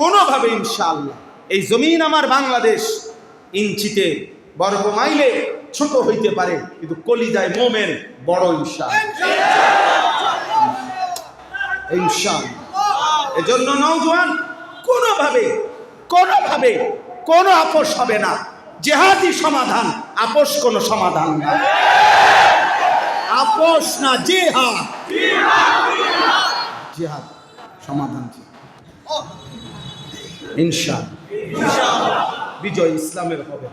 কোনোভাবে ইনশাআল্লাহ এই জমিন আমার বাংলাদেশ ইঞ্চিতে বর্গ মাইলে ছোট হইতে পারে, কিন্তু কলিজায় মোমেন বড় ইনশাল ইনশাল এজন্য নৌজওয়ান কোনোভাবে কোনোভাবে কোনো আপোষ হবে না। জেহাদি সমাধান, আপোষ কোনো সমাধান না। আপোষ না, জেহাদ। জেহাদ, সমাধান জি ইনশাল বিজয় ইসলামের হবে।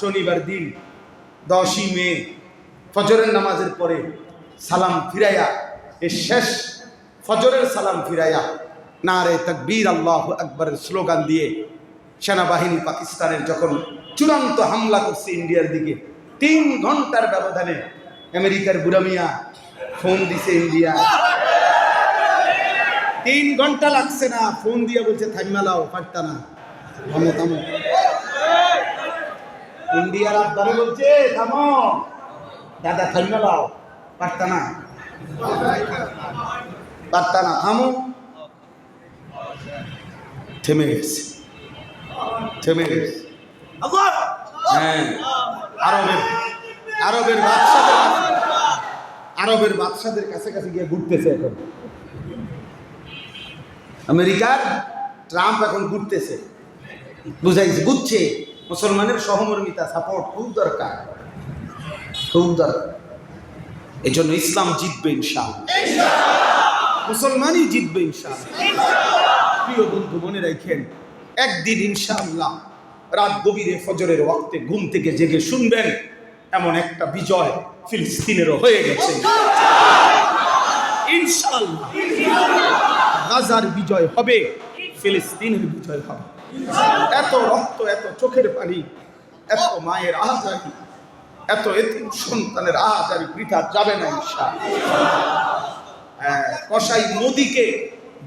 শনিবার দিন দশই মে ফজরের নামাজের পরে সালাম ফিরাইয়া এ শেষ ফজরের সালাম ফিরাইয়া নারে তকবীর আল্লাহ আকবরের স্লোগান দিয়ে সেনাবাহিনী পাকিস্তানের যখন চূড়ান্ত হামলা করছে ইন্ডিয়ার দিকে তিন ঘণ্টার ব্যবধানে আমেরিকার বুড়ামিয়া ফোন দিছে ইন্ডিয়া। তিন ঘণ্টা লাগছে না। ফোন দিয়ে বলছে থাইমালাও পারতা না। থামো থামো। ইন্ডিয়ার আব্বারে বলছে থামো। দাদা থাইমালাও পারতা না। পারতা না থামো। থেমে গেছে। থেমে গেছে। হ্যাঁ। আরবের আরবের বাদশাদের আরবের বাদশাদের কাছে কাছে গিয়ে ঘুরতেছে এখন। আমেরিকার ট্রাম্প এখন ঘুরতেছে। বুঝাইছে বুঝছে মুসলমানের সহমর্মিতা সাপোর্ট খুব দরকার। খুব দরকার। এই জন্য ইসলাম জিতবে ইনশাল মুসলমানই জিতবে ইনশাল প্রিয় বন্ধু মনে রাখেন একদিন ইনশাআল্লাহ রাত গভীরে ফজরের ওয়াক্তে ঘুম থেকে জেগে শুনবেন এমন একটা বিজয় ফিলিস্তিনেরও হয়ে গেছে। ইনশাআল্লাহ! গাজার বিজয় হবে, ফিলিস্তিনের বিজয় হবে। এত রক্ত, এত চোখের পানি, এত মায়ের আহাজারি, এত এতিম সন্তানের আহাজারি বৃথা যাবে না ঈশা কসাই মোদিকে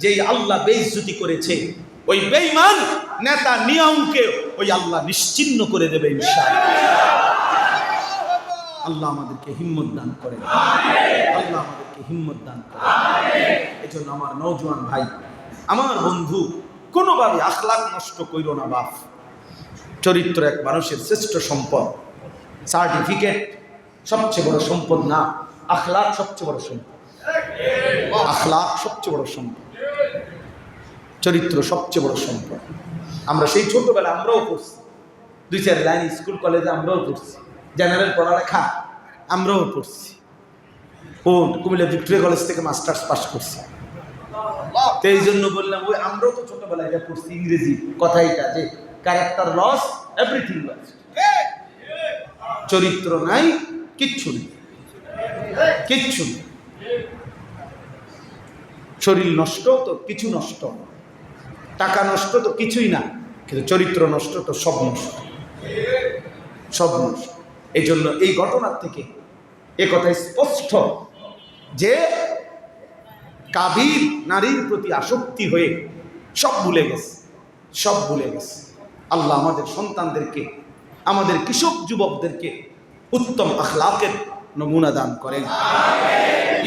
যেই আল্লাহ বেইজ্জতি করেছে, ওই বেইমান নেতা নিয়মকে ওই আল্লাহ নিশ্চিন্ন করে দেবে ঈশা আল্লাহ আমাদেরকে হিম্মত দান করেন। আল্লাহ আমাদেরকে হিম্মত দান করেন। এই জন্য আমার নৌজওয়ান ভাই, আমার বন্ধু, কোনোভাবে আখলাক নষ্ট কইর না বাপ। চরিত্র এক মানুষের শ্রেষ্ঠ সম্পদ। সার্টিফিকেট সবচেয়ে বড় সম্পদ না আখলাক সবচেয়ে বড় সম্পদ। আখলাক সবচেয়ে বড় সম্পদ। চরিত্র সবচেয়ে বড় সম্পদ। আমরা সেই ছোটবেলা আমরাও পড়ছি। দুই, চার লাইন স্কুল কলেজে আমরাও পড়ছি। জেনারেল পড়ালেখা, আমরাও পড়ছি। ও কুমিল্লা ভিক্টোরিয়া কলেজ থেকে মাস্টার্স পাস করছি। তো এই জন্য বললাম, ওই আমরাও তো ছোটবেলায় এটা পড়ছি, ইংরেজি, কথা এটা যে ক্যারেক্টার লস এভরিথিং লস চরিত্র নাই, কিচ্ছু নেই। কিচ্ছু নেই। শরীর নষ্ট তো কিছু নষ্ট। টাকা নষ্ট তো কিছুই না, কিন্তু চরিত্র নষ্ট তো সব নষ্ট। সব নষ্ট। এই জন্য এই ঘটনার থেকে এ কথা স্পষ্ট যে কাবির নারীর প্রতি আসক্তি হয়ে সব ভুলে গেছে, সব ভুলে গেছে। আল্লাহ আমাদের সন্তানদেরকে, আমাদের কৃষক যুবকদেরকে উত্তম আখলাকের নমুনা দান করেন।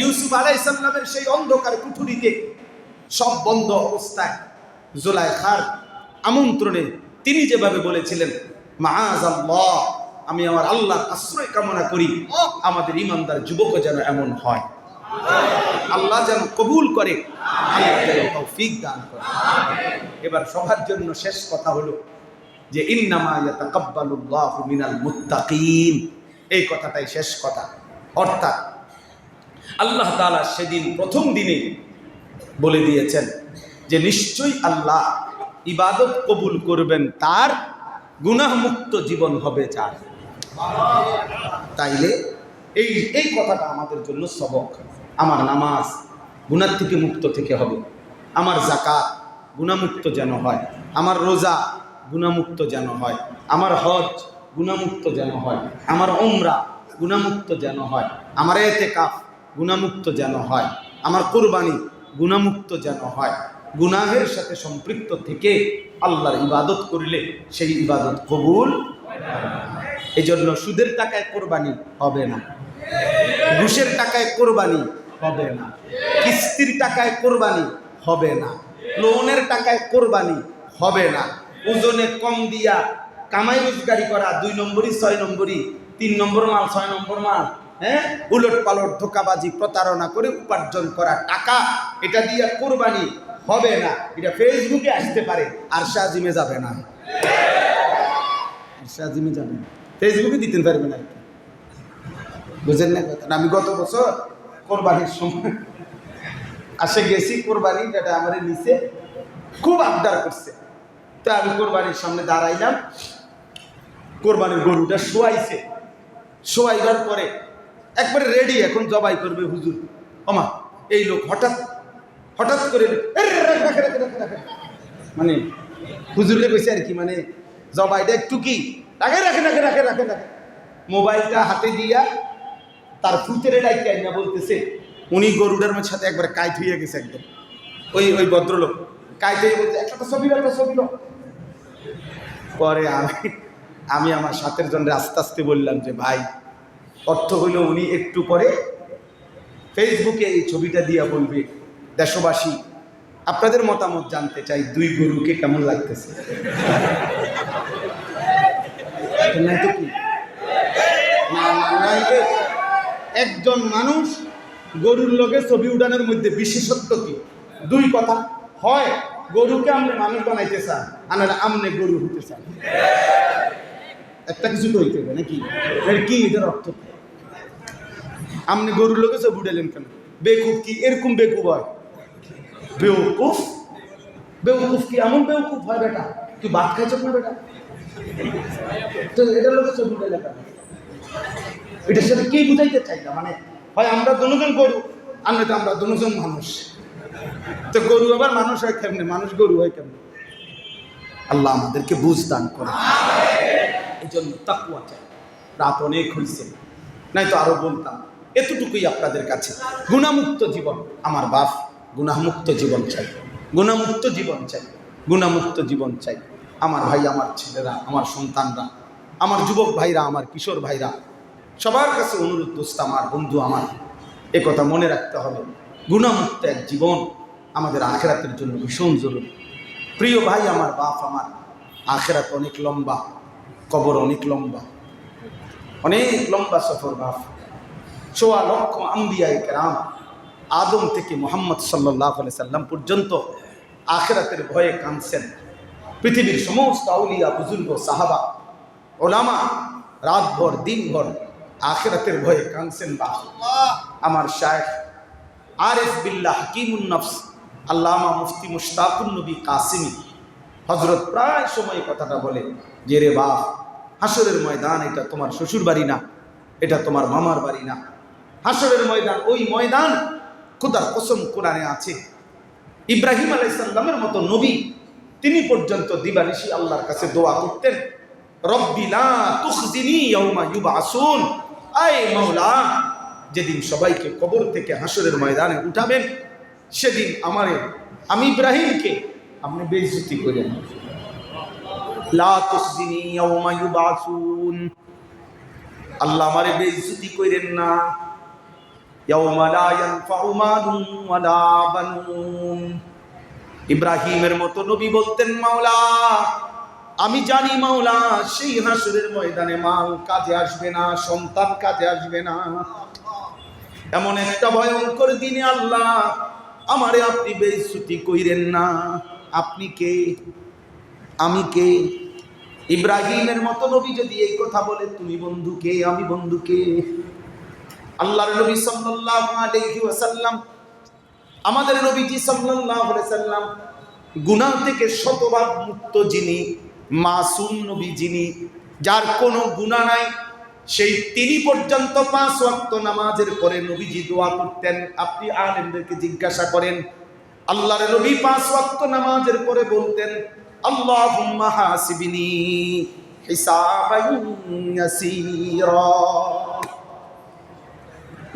ইউসুফ আলাইসাল্লামের সেই অন্ধকার কুঠুরিতে সব বন্ধ অবস্থায় জোলায় খার আমন্ত্রণে তিনি যেভাবে বলেছিলেন মাআজ আল্লাহ আমি আমার আল্লাহর আশ্রয় কামনা করি। আমাদের ইমানদার যুবক যেন এমন হয়। আল্লাহ যেন কবুল করে। দান করে। এবার সবার জন্য শেষ কথা হলো যে মিনাল মুত্তাকিন। এই কথাটাই শেষ কথা। অর্থাৎ আল্লাহ তাআলা সেদিন প্রথম দিনে বলে দিয়েছেন যে, নিশ্চয়ই আল্লাহ ইবাদত কবুল করবেন, তার গুনাহমুক্ত জীবন হবে যার। তাইলে এই এই কথাটা আমাদের জন্য সবক। আমার নামাজ গুনার থেকে মুক্ত থেকে হবে। আমার জাকাত গুণামুক্ত যেন হয়। আমার রোজা গুণামুক্ত যেন হয়। আমার হজ গুণামুক্ত যেন হয়। আমার ওমরা গুণামুক্ত যেন হয়। আমার এতে কাফ গুণামুক্ত যেন হয়। আমার কোরবানি গুণামুক্ত যেন হয়। গুনাহের সাথে সম্পৃক্ত থেকে আল্লাহর ইবাদত করলে সেই ইবাদত কবুল এই জন্য সুদের টাকায় কোরবানি হবে না। ঘুষের টাকায় কোরবানি হবে না। কিস্তির টাকায় কোরবানি হবে না। লোনের টাকায় কোরবানি হবে না। ওজনে কম দিয়া কামাই রোজগারি করা দুই নম্বরই, ছয় নম্বরই, তিন নম্বর মাল, ছয় নম্বর মাল হ্যাঁ? উলট পালট ধোকাবাজি, প্রতারণা করে উপার্জন করা টাকা, এটা দিয়ে কোরবানি হবে না। এটা ফেসবুকে আসতে পারে। আর শাহিমে যাবে না। আর শাহিমে যাবে না। ফেসবুকে দিতে পারবে না বুঝেন না কথাটা? আমি গত বছর কোরবানির সময় আসে গেছি কোরবানি যেটা আমার নিচে খুব আবদার করছে তো আমি কোরবানির সামনে দাঁড়াইলাম কোরবানির গরুটা শোয়াইছে শোয়াইবার পরে একবারে রেডি এখন জবাই করবে হুজুর আমা এই লোক হঠাৎ হঠাৎ করে। মানে হুজুরে কইছে আর কি মানে জবাইটা একটু কি রাখে রাখে রাখে রাখে রাখে রাখে মোবাইলটা হাতে দিয়া তার ফুতের ডাইকাই না বলতেছে, উনি মধ্যে সাথে একবার কাইট হয়ে গেছে একদম। ওই ওই ভদ্রলোক, কাইট হয়ে বলছে, একটা তো ছবি একটা ছবি। পরে আমি আমি আমার সাথের জন্য আস্তে আস্তে বললাম যে, ভাই, অর্থ হইল উনি একটু পরে ফেসবুকে এই ছবিটা দিয়া বলবে, দেশবাসী, আপনাদের মতামত জানতে চাই দুই গরুকে কেমন লাগতেছে? একজন মানুষ গরুর লগে ছবি উঠানোর মধ্যে বিশেষত্ব কি? দুই কথা। হয়, গরুকে আপনি মানুষ বানাইতে চান, আর আমনে গরু হইতে চান। একটা কিছু হইতে হবে, নাকি? কি এটার অর্থ? আপনি গরুর লোকে ছবি উঠালেন কেন? বেকুব কি? এরকম বেকুব হয়। বেউকুফ? বেউকুফ কি? এমন বেউকুফ হয় বেটা। তুই ভাত খাইছ না বেটা? এটার সাথে বুঝাইতে চাই না? মানে হয় আমরা দুজন গরু, আর নয়তো আমরা দুজন মানুষ। তো গরু আবার মানুষ হয় কেমনে? মানুষ গরু হয় কেমনে? আল্লাহ আমাদেরকে বুঝ দান করে এই জন্য তাকুয়া চাই। রাত অনেক হয়েছে নাই তো আরও বলতাম, এতটুকুই আপনাদের কাছে। গুণামুক্ত জীবন আমার বাপ, গুণামুক্ত জীবন চাই। গুণামুক্ত জীবন চাই। গুণামুক্ত জীবন চাই। আমার ভাই, আমার ছেলেরা, আমার সন্তানরা, আমার যুবক ভাইরা, আমার কিশোর ভাইরা, সবার কাছে অনুরোধ দোস্ত, আমার বন্ধু, আমার। এ কথা মনে রাখতে হবে। গুণামুক্ত এক জীবন আমাদের আখেরাতের জন্য ভীষণ জরুরি। প্রিয় ভাই, আমার বাপ, আমার, আখেরাত অনেক লম্বা, কবর অনেক লম্বা। অনেক লম্বা সফর বাপ। সোয়া লক্ষ আম্বিয়াই কেরাম, আদম থেকে মোহাম্মদ সাল্লাহ সাল্লাম পর্যন্ত আখেরাতের ভয়ে কাঁদছেন। পৃথিবীর সমস্ত আউলিয়া বুজুর্গ সাহাবা ওলামা রাতভর দিনভর আখেরাতের ভয়ে কাঁদছেন বা আমার শায়েখ আরেফ বিল্লাহ হাকিমুন নফস আল্লামা মুফতি মুশতাকুন নবী কাসিমি হজরত প্রায় সময় কথাটা বলে যে রে বাপ হাসরের ময়দান এটা তোমার শ্বশুর বাড়ি না এটা তোমার মামার বাড়ি না। হাসরের ময়দান ওই ময়দান খুদার কসম কোরআনে আছে। ইব্রাহিম আলাইসাল্লামের মতো নবী তিনি পর্যন্ত দিবানিশি আল্লাহর কাছে দোয়া করতেন রব্বিলা তুখজিনি ইয়াউমা ইউবাসুন। আয় মাওলা, যেদিন সবাইকে কবর থেকে হাসরের ময়দানে উঠাবেন, সেদিন আমারে, আমি ইব্রাহিমকে আপনি বেইজ্জতি করেন। লা তুখজিনি ইয়াউমা ইউবাসুন। আল্লাহ আমারে বেইজ্জতি করেন না। ইয়াউমা লা ইয়ানফাউ মালুন ওয়ালা বানুন। ইব্রাহিমের মতো নবী বলতেন, মাওলা, আমি জানি মাওলা, সেই হাসুরের ময়দানে মাল কাজে আসবে না, সন্তান কাজে আসবে না। এমন একটা ভয়ঙ্কর দিনে আল্লাহ আমারে আপনি বেইজ্জতি কইরেন না। আপনি কে? আমি কে? ইব্রাহিমের মতো নবী যদি এই কথা বলে, তুমি বন্ধু কে? আমি বন্ধু কে? আল্লাহর নবী আলাইহি ওয়াসাল্লাম আমাদের নবীজি সাল্লাম গুনাহ থেকে শতভাগ মুক্ত যিনি, মাসুম নবী যিনি, যার কোনো গুনাহ নাই, সেই তিনি পর্যন্ত পাঁচ ওয়াক্ত নামাজের পরে নবীজি দোয়া করতেন। আপনি আলেমদেরকে জিজ্ঞাসা করেন, আল্লাহর নবী পাঁচ ওয়াক্ত নামাজের পরে বলতেন, আল্লাহুম্মা হাসিবিনি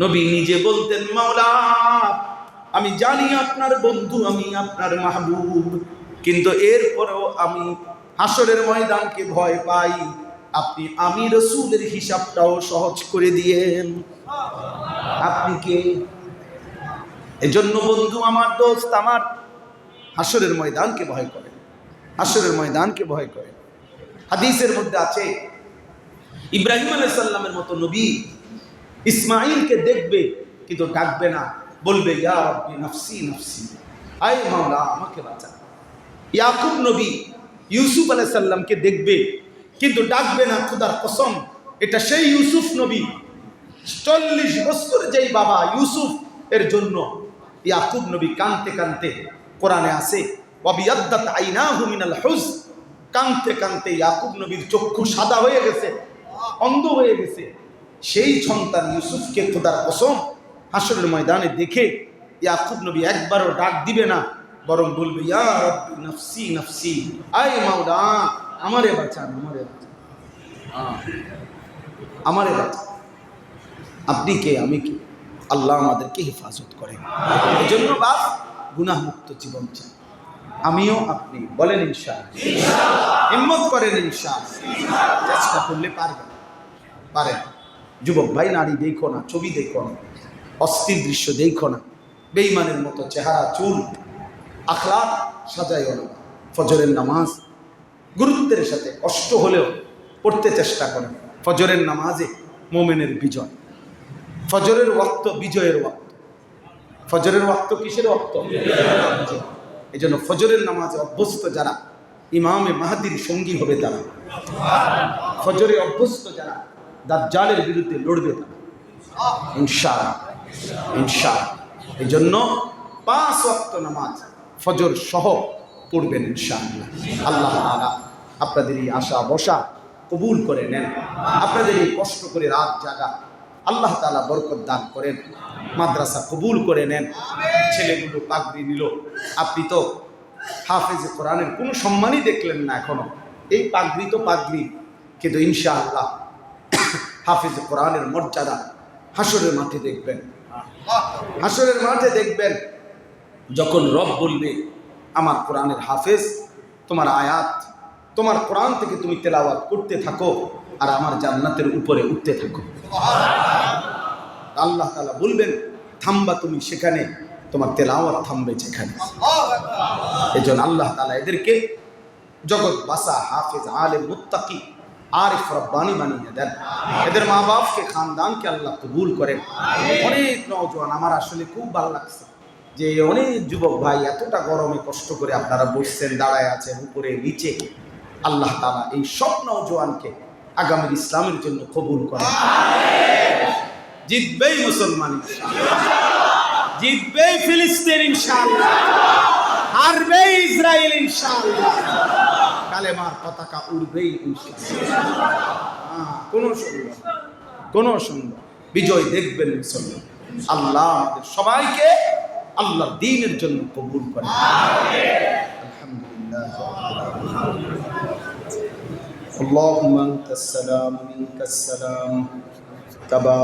নবী নিজে বলতেন, মাওলা আমি জানি আপনার বন্ধু, আমি আপনার মাহবুব। কিন্তু এরপরেও আমি হাসরের ময়দানকে ভয় পাই। আপনি আমি রসুলের হিসাবটাও সহজ করে দিয়েন। আপনি কে? এজন্য বন্ধু, আমার দোস্ত, আমার হাসরের ময়দানকে ভয় করে। হাসরের ময়দানকে ভয় করে। হাদিসের মধ্যে আছে, ইব্রাহিম আলাইসাল্লামের মতো নবী ইসমাইলকে দেখবে, কিন্তু ডাকবে না। বলবে, ইয়া নফসি নফসি। আয় মাওলা, আমাকে বাঁচা। ইয়াকুব নবী ইউসুফ আলাইসাল্লামকে দেখবে, কিন্তু ডাকবে না, খুদার কসম, এটা সেই ইউসুফ নবী। চল্লিশ বছর যেই বাবা ইউসুফ, এর জন্য ইয়াকুব নবী কানতে কানতে কোরআনে আসে ওয়াবিয়াদ্দাত আইনাহু মিনাল হুজ। কানতে কানতে ইয়াকুব নবীর চক্ষু সাদা হয়ে গেছে, অন্ধ হয়ে গেছে। সেই সন্তান ইউসুফকে, খোদার কসম হাসরের ময়দানে দেখে ইয়াকুব নবী একবারও ডাক দিবে না বরং বলবে ইয়া রব্বি নফসি নফসি আয় মাওলা আমারে বাঁচান আমারে বাঁচান। আমারে বাঁচান। আপনি কে আমি কে? আল্লাহ আমাদেরকে হেফাজত করেন। এই জন্য বাস গুনাহমুক্ত জীবন চাই আমিও আপনি বলেন ইনশাল হিম্মত করেন ইনশাল চেষ্টা করলে পারবেন। পারেন। যুবক ভাই নারী দেখো না ছবি দেখো না। অস্থির দৃশ্য দেখো না। বেইমানের মতো চেহারা, চুল আখলাক সাজাইও না। ফজরের নামাজ গুরুত্বের সাথে কষ্ট হলেও পড়তে চেষ্টা করেন ফজরের নামাজে মোমেনের বিজয়। ফজরের ওয়াক্ত বিজয়ের ওয়াক্ত। ফজরের ওয়াক্ত কিসের ওয়াক্ত? এই জন্য ফজরের নামাজে অভ্যস্ত যারা, ইমামে মাহাদির সঙ্গী হবে তারা। ফজরে অভ্যস্ত যারা, দাজ্জালের বিরুদ্ধে লড়বে তারা। ইনশা ইনশা এই জন্য পাঁচ ওয়াক্ত নামাজ ফজর সহ পড়বেন ইনশাআল্লাহ। আল্লাহ আপনাদের এই আশা বসা কবুল করে নেন, আপনাদের এই কষ্ট করে রাত জাগা, আল্লাহ তাআলা বরকত দান করেন, মাদ্রাসা কবুল করে নেন, ছেলেগুলো পাগড়ি নিল। আপনি তো হাফেজে কোরআনের কোনো সম্মানই দেখলেন না এখনও। এই পাগড়ি তো পাগড়ি, কিন্তু ইনশাআল্লাহ হাফেজে কোরআনের মর্যাদা হাসরের মাঠে দেখবেন। হাসরের মাঠে দেখবেন যখন রব বলবে, আমার কোরআনের হাফেজ, তোমার আয়াত, তোমার কোরআন থেকে তুমি তেলাওয়াত করতে থাকো আর আমার জান্নাতের উপরে উঠতে থাকো। আল্লাহ তালা বলবেন, থামবা তুমি সেখানে, তোমার তেলাওয়াত থামবে যেখানে। এই জন্য আল্লাহ তালা এদেরকে জগৎ বাসা হাফেজ আলে মুত্তাকি আরিফ রব্বানি বানিয়ে দেন। এদের মা বাপকে, খানদানকে আল্লাহ কবুল করেন। অনেক নওজোয়ান, আমার আসলে খুব ভালো লাগছে যে অনেক যুবক ভাই এতটা গরমে কষ্ট করে আপনারা বসছেন, দাঁড়ায় আছেন উপরে, নিচে। আল্লাহ তালা এই সব নওজোয়ানকে আগামীর ইসলামের জন্য কবুল করেন। জিতবেই মুসলমান। জিতবেই ফিলিস্তিন, ইনশাআল্লাহ। হারবেই ইসরায়েল ইনশাআল্লাহ। কালেমার পতাকা উড়বেই ইনশাআল্লাহ আহ, কোনো সন্দেহ নেই, কোনো সন্দেহ বিজয় দেখবেন মুসলমান আল্লাহ আমাদের সবাইকে আল্লাহ দিনের জন্য কবুল করে আলহামদুলিল্লাহ اللهم انت السلام منك السلام تبارك